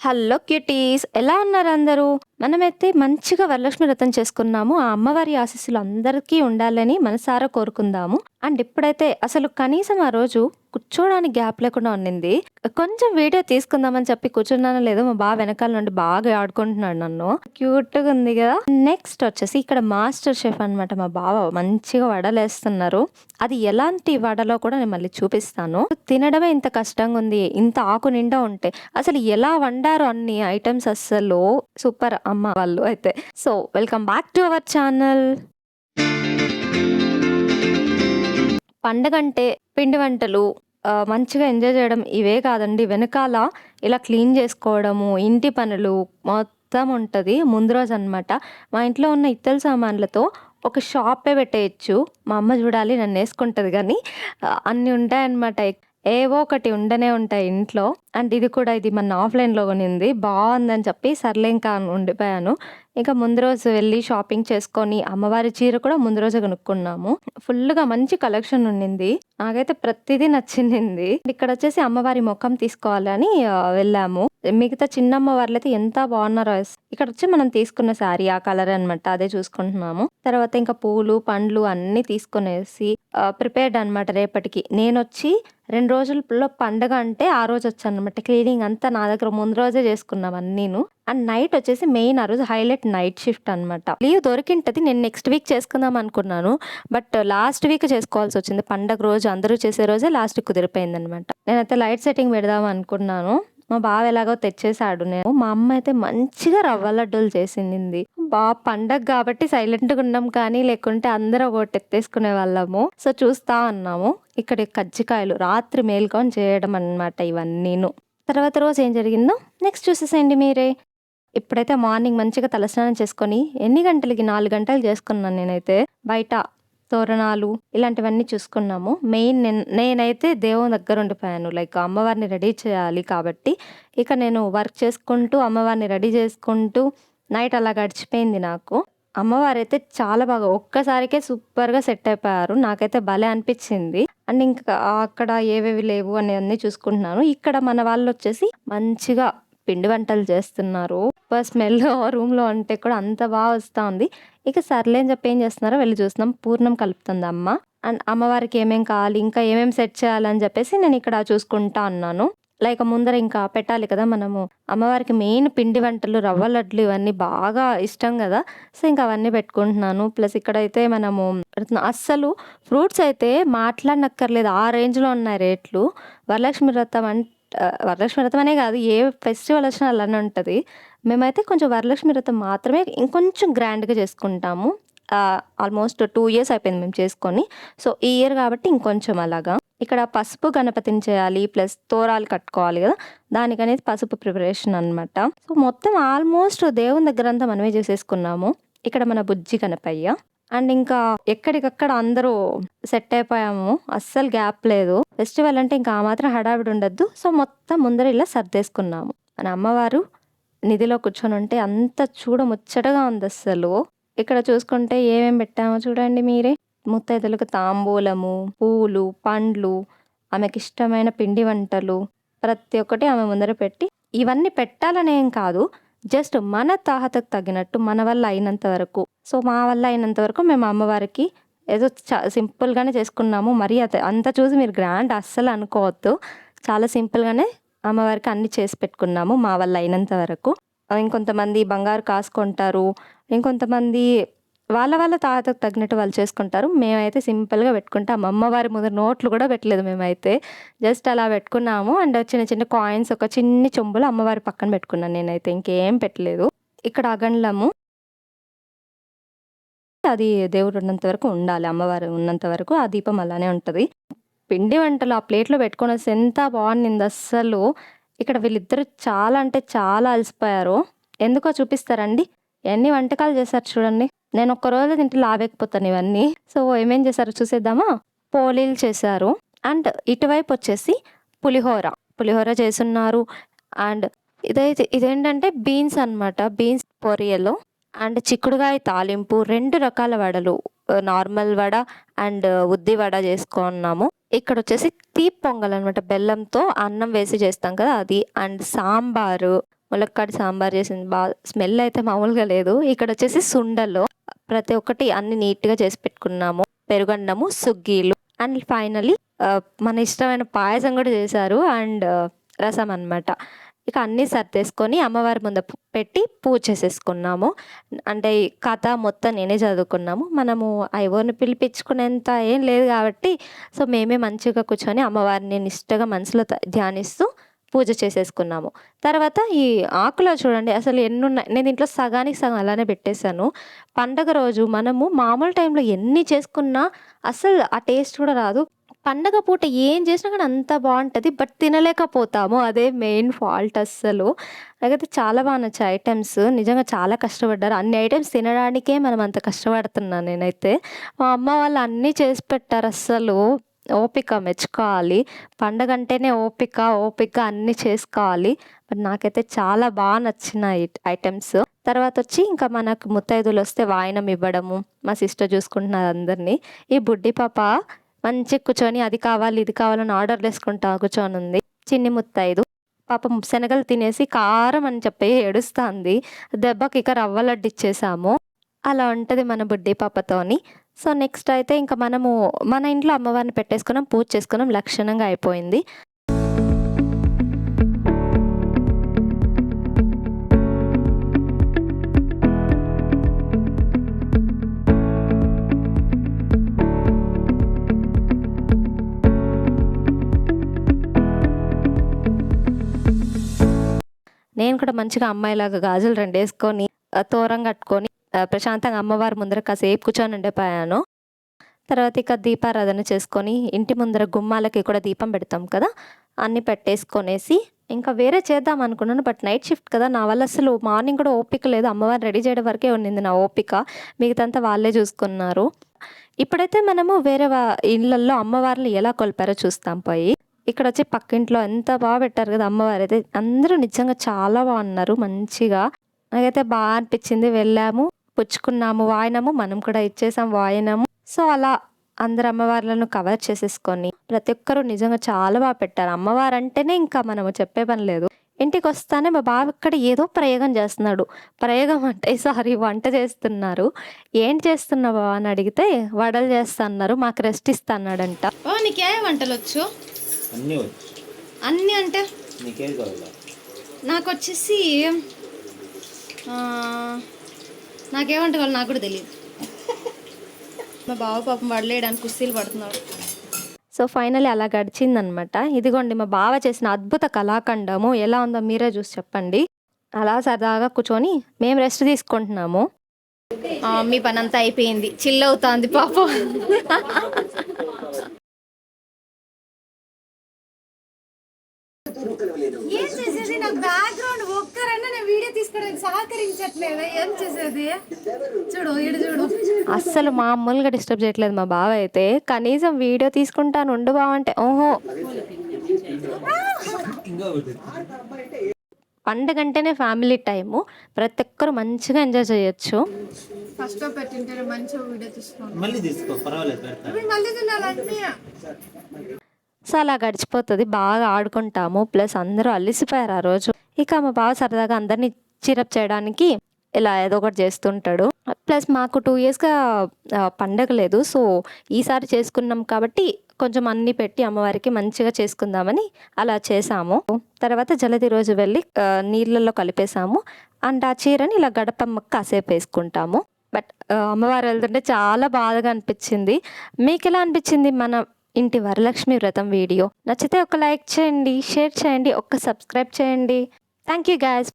Hello cuties ఎలా ఉన్నారు అందరూ? మనమైతే మంచిగా వరలక్ష్మి వ్రతం చేసుకున్నాము. ఆ అమ్మవారి ఆశీస్సులు అందరికీ ఉండాలని మనసారా కోరుకుందాము. అండ్ ఇప్పుడైతే అసలు కనీసం ఆ రోజు కూర్చోడానికి గ్యాప్ లేకుండా ఉండింది కొంచెం వీడియో తీసుకుందామని చెప్పి కూర్చున్నానో లేదో మా బావ వెనకాల నుండి బాగా ఆడుకుంటున్నాడు నన్ను. క్యూట్గా ఉంది కదా. నెక్స్ట్ వచ్చేసి ఇక్కడ మాస్టర్ షెఫ్ అన్నమాట మా బావ. మంచిగా వడలేస్తున్నారు. అది ఎలాంటి వడలో కూడా నేను మళ్ళీ చూపిస్తాను. తినడమే ఇంత కష్టంగా ఉంది. ఇంత ఆకు నిండా ఉంటే అసలు ఎలా వండారు అన్ని ఐటమ్స్ అస్సలు? సూపర్ అమ్మ వాళ్ళు అయితే. So welcome back to our channel పండగ అంటే పిండి వంటలు మంచిగా ఎంజాయ్ చేయడం ఇవే కాదండి. వెనకాల ఇలా క్లీన్ చేసుకోవడము ఇంటి పనులు మొత్తం ఉంటుంది ముందు రోజు అనమాట మా ఇంట్లో ఉన్న ఇత్తల సామాన్లతో ఒక షాపే పెట్టేయచ్చు. మా అమ్మ చూడాలి నన్ను వేసుకుంటుంది కానీ అన్నీ ఉంటాయన్నమాట. ఏవో ఒకటి ఉండనే ఉంటాయి ఇంట్లో. అండ్ ఇది కూడా ఇది మన ఆఫ్లైన్లో కొనింది. బాగుందని చెప్పి సర్లే ఇంకా ఉండిపోయాను. ఇంకా ముందు రోజు వెళ్ళి షాపింగ్ చేసుకొని అమ్మవారి చీర కూడా ముందు రోజు కొనుక్కున్నాము. ఫుల్గా మంచి కలెక్షన్ ఉండింది నాకైతే ప్రతిదీ నచ్చింది. ఇక్కడ వచ్చేసి అమ్మవారి ముఖం తీసుకోవాలని వెళ్ళాము. మిగతా చిన్న అమ్మవార్లు అయితే ఎంత బాగున్నారో ఇక్కడ వచ్చి మనం తీసుకున్న శారీ ఆ కలర్ అన్నమాట. అదే చూసుకుంటున్నాము. తర్వాత ఇంకా పూలు పండ్లు అన్నీ తీసుకునేసి ప్రిపేర్డ్ అనమాట రేపటికి. నేను వచ్చి రెండు రోజుల్లో పండగ అంటే ఆ రోజు వచ్చాను అనమాట క్లీనింగ్ అంతా నా దగ్గర ముందు రోజే చేసుకున్నాం నేను. అండ్ నైట్ వచ్చేసి మెయిన్ ఆ రోజు హైలైట్ నైట్ షిఫ్ట్ అనమాట లీవ్ దొరికింటది నేను నెక్స్ట్ వీక్ చేసుకుందాం అనుకున్నాను. బట్ లాస్ట్ వీక్ చేసుకోవాల్సి వచ్చింది. పండగ రోజు అందరూ చేసే రోజే లాస్ట్ కుదిరిపోయింది అనమాట నేనైతే లైట్ సెట్టింగ్ పెడదాం అనుకున్నాను. మా బావ ఎలాగో తెచ్చేసాడు. నేను మా అమ్మ అయితే మంచిగా రవ్వ లడ్డూలు చేసింది. బాగా పండగ కాబట్టి సైలెంట్గా ఉన్నాం కానీ లేకుంటే అందరూ ఒకటి ఎత్తేసుకునే వాళ్ళము. సో చూస్తా ఉన్నాము. ఇక్కడ కజ్జికాయలు రాత్రి మేల్కొని చేయడం అన్నమాట ఇవన్నీను. తర్వాత రోజు ఏం జరిగిందో నెక్స్ట్ చూసేసేయండి మీరే. ఇప్పుడైతే మార్నింగ్ మంచిగా తలస్నానం చేసుకొని ఎన్ని గంటలకి నాలుగు గంటలు చేసుకున్నాను నేనైతే. బయట తోరణాలు ఇలాంటివన్నీ చూసుకున్నాము. మెయిన్ నేను నేనైతే దేవుని దగ్గర ఉండిపోయాను. లైక్ అమ్మవారిని రెడీ చేయాలి కాబట్టి ఇక నేను వర్క్ చేసుకుంటూ అమ్మవారిని రెడీ చేసుకుంటూ నైట్ అలా గడిచిపోయింది నాకు. అమ్మవారు అయితే చాలా బాగా ఒక్కసారికే సూపర్గా సెట్ అయిపోయారు. నాకైతే భలే అనిపించింది. అండ్ ఇంకా అక్కడ ఏవేవి లేవు అని అన్నీ చూసుకుంటున్నాను. ఇక్కడ మన వాళ్ళు వచ్చేసి మంచిగా పిండి వంటలు చేస్తున్నారు. స్మెల్ రూమ్లో అంటే కూడా అంత బాగా వస్తా ఉంది ఇక సర్లే అని చెప్పి ఏం చేస్తున్నారో వెళ్ళి చూస్తున్నాం. పూర్ణం కలుపుతుంది అమ్మ. అండ్ అమ్మవారికి ఏమేం కావాలి ఇంకా ఏమేమి సెట్ చేయాలని చెప్పేసి నేను ఇక్కడ చూసుకుంటా అన్నాను లైక్ ముందర ఇంకా పెట్టాలి కదా మనము. అమ్మవారికి మెయిన్ పిండి వంటలు రవ్వ లడ్లు ఇవన్నీ బాగా ఇష్టం కదా. సో ఇంకా అవన్నీ పెట్టుకుంటున్నాను. ప్లస్ ఇక్కడైతే మనము అస్సలు ఫ్రూట్స్ అయితే మాట్లాడనక్కర్లేదు. ఆ రేంజ్లో ఉన్నాయి రేట్లు. వరలక్ష్మి వ్రతం అంటే వరలక్ష్మి వ్రతం అనే కాదు ఏ ఫెస్టివల్ వచ్చినా అలానే ఉంటుంది. మేమైతే కొంచెం వరలక్ష్మి వ్రతం మాత్రమే ఇంకొంచెం గ్రాండ్గా చేసుకుంటాము. ఆల్మోస్ట్ టూ ఇయర్స్ అయిపోయింది మేము చేసుకొని. సో ఈ ఇయర్ కాబట్టి ఇంకొంచెం అలాగా. ఇక్కడ పసుపు గణపతిని చేయాలి ప్లస్ తోరాలు కట్టుకోవాలి కదా. దానికనేది పసుపు ప్రిపరేషన్ అన్నమాట. సో మొత్తం ఆల్మోస్ట్ దేవుని దగ్గర అంతా మనమే చేసేసుకున్నాము. ఇక్కడ మన బుజ్జి గణపయ్య. అండ్ ఇంకా ఎక్కడికక్కడ అందరూ సెట్ అయిపోయాము. అస్సలు గ్యాప్ లేదు. ఫెస్టివల్ అంటే ఇంకా ఆ మాత్రం హడావిడి ఉండద్దు. సో మొత్తం ముందర ఇలా సర్దేసుకున్నాము. మన అమ్మవారు నిధిలో కూర్చొని ఉంటే అంత చూడ ముచ్చటగా ఉంది అస్సలు. ఇక్కడ చూసుకుంటే ఏమేమి పెట్టామో చూడండి మీరే. ముత్తైదులకు తాంబూలము పూలు పండ్లు ఆమెకి ఇష్టమైన పిండి వంటలు ప్రతి ఒక్కటి ఆమె ముందర పెట్టి ఇవన్నీ పెట్టాలనేం కాదు జస్ట్ మన తాహతకు తగినట్టు మన వల్ల అయినంత వరకు. సో మా వల్ల అయినంత వరకు మేము అమ్మవారికి ఏదో సింపుల్గానే చేసుకున్నాము. మరి అది అంత చూసి మీరు గ్రాండ్ అస్సలు అనుకోవద్దు. చాలా సింపుల్గానే అమ్మవారికి అన్ని చేసి పెట్టుకున్నాము మా వల్ల అయినంత వరకు. ఇంకొంతమంది బంగారు కాసుకుంటారు ఇంకొంతమంది వాళ్ళ వాళ్ళ తాతకు తగినట్టు వాళ్ళు చేసుకుంటారు. మేమైతే సింపుల్గా పెట్టుకుంటాం. అమ్మవారి ముందు నోట్లు కూడా పెట్టలేదు మేమైతే. జస్ట్ అలా పెట్టుకున్నాము. అండ్ చిన్న చిన్న కాయిన్స్ ఒక చిన్ని చెంబులు అమ్మవారి పక్కన పెట్టుకున్నాను నేనైతే. ఇంకేం పెట్టలేదు. ఇక్కడ అగండ్లము. అది దేవుడు ఉన్నంత వరకు ఉండాలి. అమ్మవారు ఉన్నంత వరకు ఆ దీపం అలానే ఉంటుంది. పిండి వంటలు ఆ ప్లేట్లో పెట్టుకుని ఎంత బాగుంది అస్సలు. ఇక్కడ వీళ్ళిద్దరు చాలా అంటే చాలా అలసిపోయారు. ఎందుకో చూపిస్తారండి. ఎన్ని వంటకాలు చేశారు చూడండి. నేను ఒక్క రోజు తింటే లావేకపోతాను ఇవన్నీ. సో ఏమేం చేశారు చూసేద్దామా? పోలీలు చేశారు. అండ్ ఇటువైపు వచ్చేసి పులిహోర. పులిహోర చేస్తున్నారు. అండ్ ఇదైతే ఇదేంటంటే బీన్స్ అన్నమాట. బీన్స్ పొరియలు. అండ్ చిక్కుడుగాయ తాలింపు. రెండు రకాల వడలు. నార్మల్ వడ అండ్ ఉద్ది వడ చేసుకున్నాము. ఇక్కడ వచ్చేసి తీపి పొంగల్ అనమాట బెల్లంతో అన్నం వేసి చేస్తాం కదా అది. అండ్ సాంబారు. ములక్కాడి సాంబార్ చేసింది. బాగా స్మెల్ అయితే మామూలుగా లేదు. ఇక్కడ వచ్చేసి సుండలు ప్రతి ఒక్కటి అన్ని నీట్గా చేసి పెట్టుకున్నాము. పెరుగన్నము సుగ్గీలు అండ్ ఫైనలీ మన ఇష్టమైన పాయసం కూడా చేశారు అండ్ రసం అన్నమాట. ఇక అన్నీ సర్దేసుకొని అమ్మవారి ముందు పెట్టి పూజ చేసేసుకున్నాము. అంటే కథ మొత్తం నేనే చదువుకున్నాము. మనము ఐవోని పిలిపించుకునేంత ఏం లేదు కాబట్టి సో మేమే మంచిగా కూర్చొని అమ్మవారిని నిష్టగా మనసులో ధ్యానిస్తూ పూజ చేసేసుకున్నాము. తర్వాత ఈ ఆకులో చూడండి అసలు ఎన్ని ఉన్నాయి నేను ఇంట్లో సగానికి సగం అలానే పెట్టేశాను. పండగ రోజు మనము మామూలు టైంలో ఎన్ని చేసుకున్నా అసలు ఆ టేస్ట్ కూడా రాదు. పండగ పూట ఏం చేసినా కానీ అంత బాగుంటుంది బట్ తినలేకపోతాము. అదే మెయిన్ ఫాల్ట్ అస్సలు. నాకైతే చాలా బాగా నచ్చాయి ఐటమ్స్. నిజంగా చాలా కష్టపడ్డారు. అన్ని ఐటమ్స్ తినడానికే మనం అంత కష్టపడుతున్నాను నేనైతే. మా అమ్మ వాళ్ళు అన్నీ చేసి పెట్టారు అస్సలు. ఓపిక మెచ్చుకోవాలి. పండగ అంటేనే ఓపిక ఓపిక అన్నీ చేసుకోవాలి. బట్ నాకైతే చాలా బాగా నచ్చినాయి ఐటమ్స్. తర్వాత వచ్చి ఇంకా మనకు ముత్తైదులు వస్తే వాయనం ఇవ్వడము మా సిస్టర్ చూసుకుంటున్నారు అందరినీ. ఈ బుడ్డి పాప మంచిగా కూర్చొని అది కావాలి ఇది కావాలని ఆర్డర్ వేసుకుంటా కూర్చొని ఉంది చిన్ని ముత్తైదు. పాపం శనగలు తినేసి కారం అని చెప్పి ఏడుస్తుంది. దెబ్బకి ఇక రవ్వ లడ్డు ఇచ్చేసాము అలా ఉంటుంది మన బుడ్డి పాపతోని. సో నెక్స్ట్ అయితే ఇంకా మనము మన ఇంట్లో అమ్మవారిని పెట్టేసుకున్నాం పూజ చేసుకున్నాం లక్షణంగా అయిపోయింది. నేను కూడా మంచిగా అమ్మాయిలాగా గాజులు రెండు వేసుకొని తోరం కట్టుకొని ప్రశాంతంగా అమ్మవారి ముందర కాసేపు కూర్చొని ఉండిపోయాను. తర్వాత ఇక దీపారాధన చేసుకొని ఇంటి ముందర గుమ్మాలకి కూడా దీపం పెడతాం కదా అన్నీ పెట్టేసుకొనేసి ఇంకా వేరే చేద్దాం అనుకున్నాను బట్ నైట్ షిఫ్ట్ కదా నా వల్ల అసలు మార్నింగ్ కూడా ఓపిక లేదు. అమ్మవారిని రెడీ చేయడం వరకే ఉండింది నా ఓపిక. మిగతాంతా వాళ్ళే చూసుకున్నారు. ఇప్పుడైతే మనము వేరే వా ఇళ్ళల్లో అమ్మవారిని ఎలా కొలిపారో చూస్తాం పోయి. ఇక్కడ వచ్చి పక్కింట్లో ఎంత బాగా పెట్టారు కదా అమ్మవారు అయితే అందరూ నిజంగా చాలా బాగున్నారు మంచిగా. నాకైతే బాగా అనిపించింది వెళ్ళాము. పుచ్చుకున్నాము వాయనము మనం కూడా ఇచ్చేసాం వాయనము. సో అలా అందరు అమ్మవార్లను కవర్ చేసేసుకొని ప్రతి ఒక్కరు నిజంగా చాలా బాగా పెట్టారు. అమ్మవారు అంటేనే ఇంకా మనము చెప్పే పని లేదు. ఇంటికి వస్తానే మా బావ ఇక్కడ ఏదో ప్రయోగం చేస్తున్నాడు. ప్రయోగం అంటే సారీ వంట చేస్తున్నారు. ఏం చేస్తున్నావా అని అడిగితే వడలు చేస్తున్నారు మాకు రెస్ట్ ఇస్తున్నాడంట ఓ నీకే వంటలు వచ్చు? అన్నీ వచ్చు. అన్నీ అంటే? నాకు వచ్చేసి ఆ, నాకే వంట కావాలి నాకు కూడా తెలియదు. మా బావ పాపం వడలేయడానికి కుస్తీలు పడుతున్నాడు. సో ఫైనల్లీ అలా గడిచిందనమాట. ఇదిగోండి మా బావ చేసిన అద్భుత కళాఖండము ఎలా ఉందో మీరే చూసి చెప్పండి. అలా సరదాగా కూర్చొని మేము రెస్ట్ తీసుకుంటున్నాము. మీ పని అంతా అయిపోయింది. చిల్ అవుతుంది పాపం. ఏం చేసేది? నాకు బ్యాక్గ్రౌండ్ ఒక్కరైనా నేను వీడియో తీసుకోవడానికి సహకరించట్లేదు? ఏం చేసేది? చూడు ఇడు చూడు. అస్సలు మామూలుగా డిస్టర్బ్ చేయట్లేదు మా బావ అయితే. కనీసం వీడియో తీసుకుంటాను ఉండు బావంటే ఓహో. పండగ అంటేనే ఫ్యామిలీ టైము ప్రతి ఒక్కరు మంచిగా ఎంజాయ్ చేయొచ్చు. ఫస్ట్ పెట్టింటే మంచిగా వీడియో తీసుకోండి. మళ్ళీ తీసుకో పర్వాలేదు పెడతా. మళ్ళీ తినాలంటే సో అలా గడిచిపోతుంది. బాగా ఆడుకుంటాము. ప్లస్ అందరూ అలిసిపోయారు ఆ రోజు. ఇక మా బావ సరదాగా అందరినీ చీరప్ చేయడానికి ఇలా ఏదో ఒకటి చేస్తుంటాడు. ప్లస్ మాకు టూ ఇయర్స్గా పండగ లేదు. సో ఈసారి చేసుకున్నాం కాబట్టి కొంచెం అన్నీ పెట్టి అమ్మవారికి మంచిగా చేసుకుందామని అలా చేసాము. తర్వాత జలది రోజు వెళ్ళి నీళ్ళల్లో కలిపేసాము. అండ్ ఆ చీరని ఇలా గడపమ్మకి కాసేపు వేసుకుంటాము. బట్ అమ్మవారు వెళ్తుంటే చాలా బాధగా అనిపించింది. మీకు ఎలా అనిపించింది మన ఇంటి వరలక్ష్మి వ్రతం వీడియో. నచ్చితే ఒక లైక్ చేయండి షేర్ చేయండి ఒక్క సబ్స్క్రైబ్ చేయండి. Thank you guys.